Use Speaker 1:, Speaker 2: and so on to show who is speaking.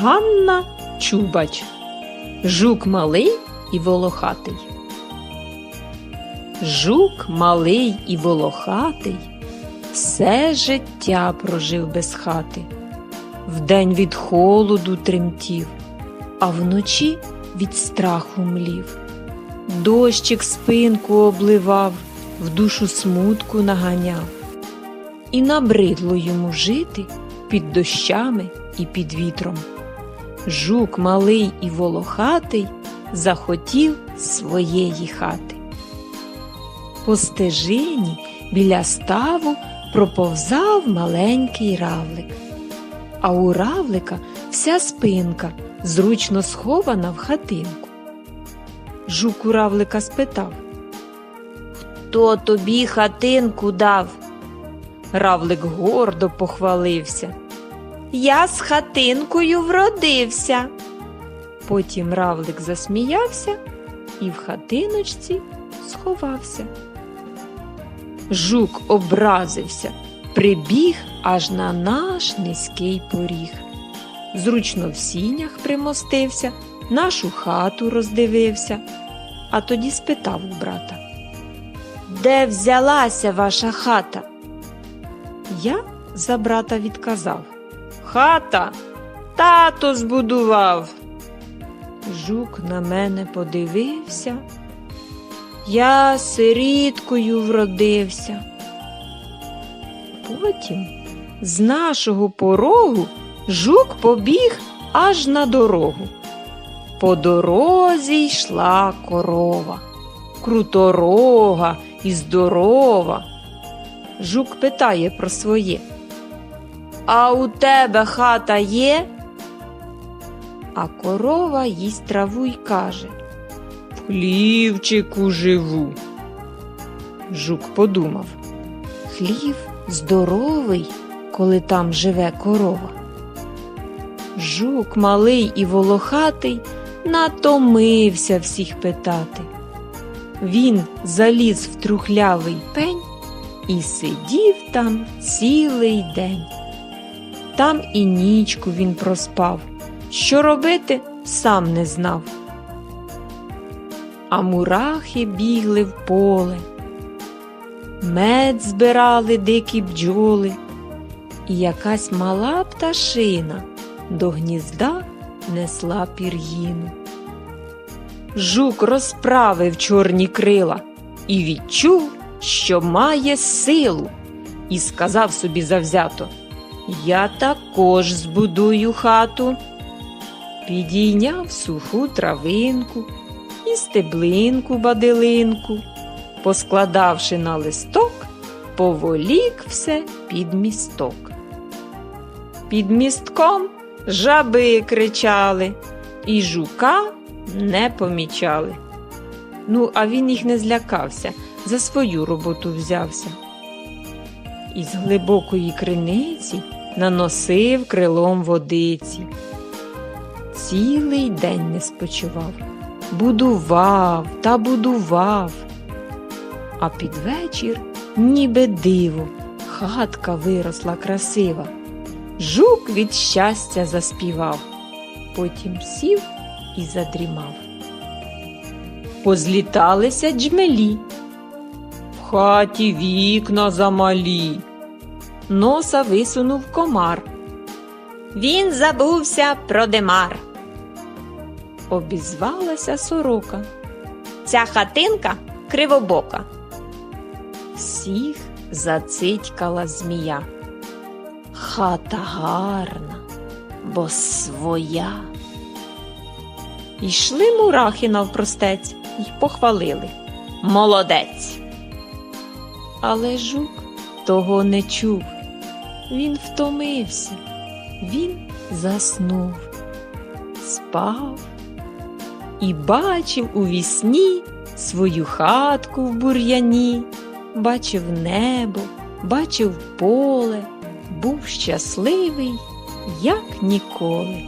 Speaker 1: Ганна Чубач. Жук малий і волохатий. Жук малий і волохатий все життя прожив без хати. Вдень від холоду тремтів, а вночі від страху млів. Дощик спинку обливав, в душу смутку наганяв. І набридло йому жити під дощами і під вітром. Жук малий і волохатий захотів своєї хати. По стежині біля ставу проповзав маленький равлик, а у равлика вся спинка зручно схована в хатинку. Жук у равлика спитав Хто тобі хатинку дав? Равлик гордо похвалився. Я з хатинкою вродився. Потім равлик засміявся і в хатиночці сховався. Жук образився, прибіг аж на наш низький поріг. Зручно в сінях примостився, нашу хату роздивився, а тоді спитав у брата. Де взялася ваша хата? Я за брата відказав. Хата тато збудував. Жук на мене подивився. Я сиріткою вродився. Потім з нашого порогу жук побіг аж на дорогу. По дорозі йшла корова, круторога і здорова. Жук питає про своє. А у тебе хата є? А корова їсть траву й каже В хлівчику живу. Жук подумав Хлів здоровий, коли там живе корова. Жук малий і волохатий натомився всіх питати. Він заліз в трухлявий пень і сидів там цілий день. Там і нічку він проспав, що робити сам не знав. А мурахи бігли в поле, мед збирали дикі бджоли, і якась мала пташина до гнізда несла пір'їну. Жук розправив чорні крила і відчув, що має силу, і сказав собі завзято Я також збудую хату. Підійняв суху травинку і стеблинку бадилинку, поскладавши на листок, поволік все під місток. Під містком жаби кричали, і жука не помічали. Ну, а він їх не злякався, за свою роботу взявся. Із глибокої криниці наносив крилом водиці. Цілий день не спочивав, будував та будував. А під вечір, ніби диво, хатка виросла красива. Жук від щастя заспівав, потім сів і задрімав. Позліталися джмелі. В хаті вікна замалі. Носа висунув комар. Він забувся про димар. Обізвалася сорока. Ця хатинка кривобока. Всіх зацитькала змія. Хата гарна, бо своя. Йшли мурахи навпростець й похвалили. Молодець. Але жук того не чув. Він втомився, він заснув, спав і бачив у вісні свою хатку в бур'яні, бачив небо, бачив поле, був щасливий, як ніколи.